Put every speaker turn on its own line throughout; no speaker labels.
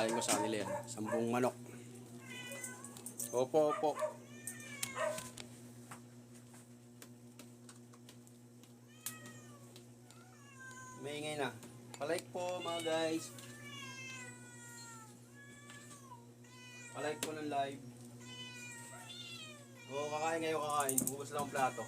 Papakain ko sa kanila yan. Sambong manok. Opo, opo. Maingay na. Palike po mga guys. Palike po ng live. Oo, kakain ngayon, kakain. Ubus lang ang plato.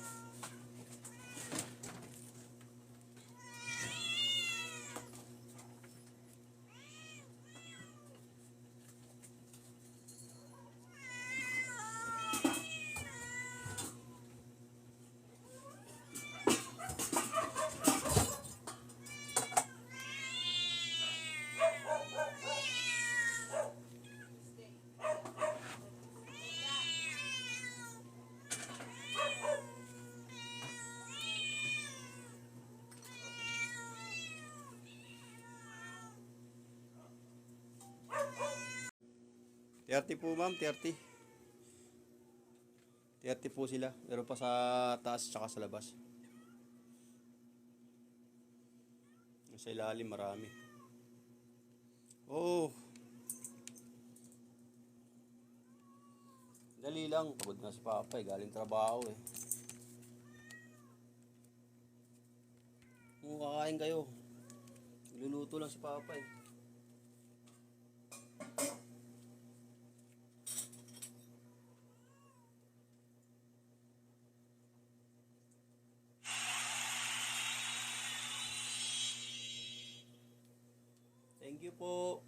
Thirty po ma'am, 30. 30 po sila. Meron pa sa taas tsaka sa labas. Sa ilalim marami. Oh. Dali lang. Pagod na si Papa eh. Galing trabaho eh. Kung kakain kayo. Luluto lang si Papa eh. Thank you po.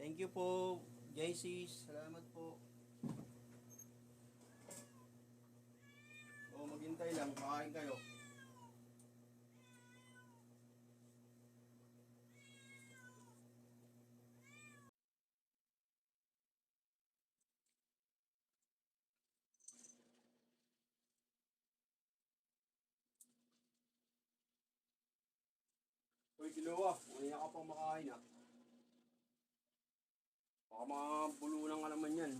Thank you po, JC. Salamat po. O, maghintay lang. Makain kayo. Uy, Dilawa, mamaya ka pang makain ah. Baka mga bulunan ka naman yan.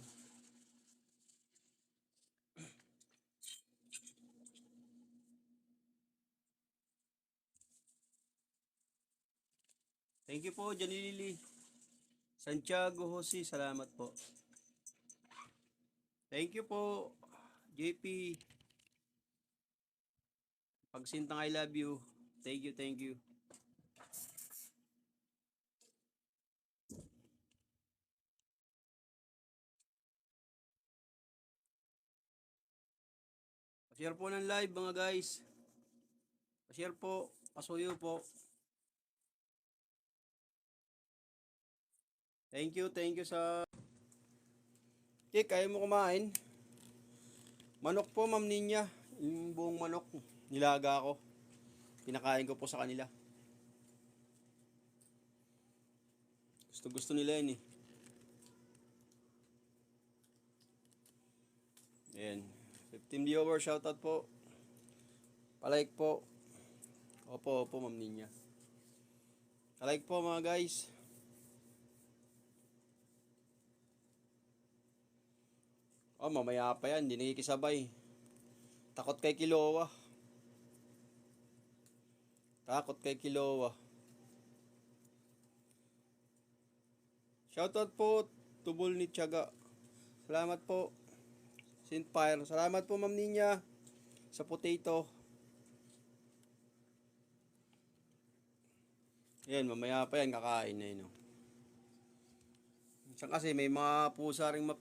Thank you po, Janilili. Santiago Jose, salamat po. Thank you po, JP. Pagsintang I love you. Thank you, thank you. Pa-share po ng live mga guys. Pa-share po. Pasuyo po. Thank you, thank you sa... Okay, kaya mo kumain. Manok po, Ma'am Ninya. Yung buong manok, nilaga ko. Pinakain ko po sa kanila. Gusto gusto nila yun eh. Ayan. 15 viewer, shoutout po. Palike po. Opo, opo, Ma'am Ninya. Palike po mga guys. Oh, mamaya pa yan. Hindi nakikisabay. Takot kay Kilowa. Takot kay Kilowa. Shoutout po, Tubol ni Tiyaga. Salamat po. Saint Fire. Salamat po, Ma'am Ninya. Sa potato. Yan, mamaya pa yan. Kakain na yun. oh. Minsan kasi may mga pusa rin map